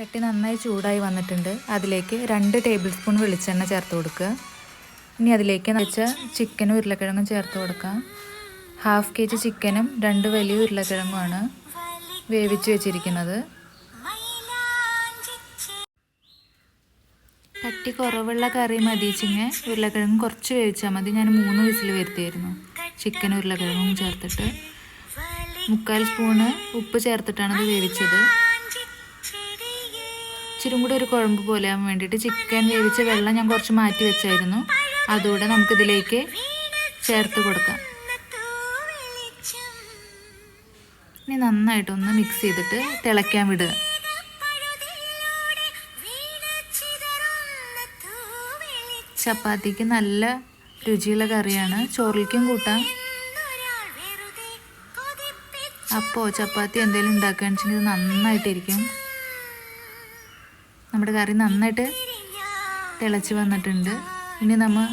ചട്ടി നന്നായി ചൂടായി വന്നിട്ടുണ്ട്. അതിലേക്ക് രണ്ട് ടേബിൾ സ്പൂൺ വെളിച്ചെണ്ണ ചേർത്ത് കൊടുക്കുക. ഇനി അതിലേക്ക് വെച്ച ചിക്കനും ഉരുളക്കിഴങ്ങും ചേർത്ത് കൊടുക്കാം ഹാഫ് കെ ജി ചിക്കനും രണ്ട് വലിയ ഉരുളക്കിഴങ്ങുമാണ് വേവിച്ച് വെച്ചിരിക്കുന്നത്. കട്ടി കുറവുള്ള കറി മതിച്ചിങ്ങ് ഉരുളക്കിഴങ്ങ് കുറച്ച് വേവിച്ചാൽ മതി. ഞാൻ മൂന്ന് വിസിൽ വരുത്തിയായിരുന്നു ചിക്കൻ ഉരുളക്കിഴങ്ങും ചേർത്തിട്ട്. മുക്കാൽ സ്പൂണ് ഉപ്പ് ചേർത്തിട്ടാണ് ഇത് വേവിച്ചത്. ഇച്ചിരി കൂടെ ഒരു കുഴമ്പ് പോലെ ആവാൻ വേണ്ടിയിട്ട് ചിക്കൻ വേവിച്ച വെള്ളം ഞാൻ കുറച്ച് മാറ്റി വെച്ചായിരുന്നു. അതുകൂടെ നമുക്കിതിലേക്ക് ചേർത്ത് കൊടുക്കാം. ഇനി നന്നായിട്ടൊന്ന് മിക്സ് ചെയ്തിട്ട് തിളയ്ക്കാൻ വിടുക. ചപ്പാത്തിക്ക് നല്ല രുചിയുള്ള കറിയാണ്. ചോറിലേക്കും കൂട്ടാം. അപ്പോൾ ചപ്പാത്തി എന്തെങ്കിലും ഉണ്ടാക്കുകയാണെന്ന് വെച്ചിട്ടുണ്ടെങ്കിൽ നന്നായിട്ടിരിക്കും. നമ്മുടെ കറി നന്നായിട്ട് തിളച്ച് വന്നിട്ടുണ്ട്. ഇനി നമ്മൾ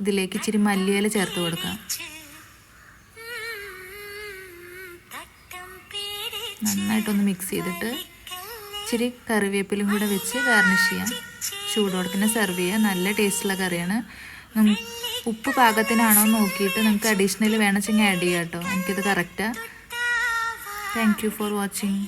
ഇതിലേക്ക് ഇച്ചിരി മല്ലിയില ചേർത്ത് കൊടുക്കാം. നന്നായിട്ടൊന്ന് മിക്സ് ചെയ്തിട്ട് ഇച്ചിരി കറിവേപ്പിലും കൂടെ വെച്ച് ഗാർണിഷ് ചെയ്യാം. ചൂടോടെ തന്നെ സെർവ് ചെയ്യാം. നല്ല ടേസ്റ്റുള്ള കറിയാണ്. ഉപ്പ് പാകത്തിനാണോ നോക്കിയിട്ട് നിങ്ങൾക്ക് അഡീഷണൽ വേണമെങ്കിൽ ആഡ് ചെയ്യാം കേട്ടോ. എനിക്കിത് കറക്റ്റാണ് താങ്ക് യു ഫോർ വാച്ചിങ്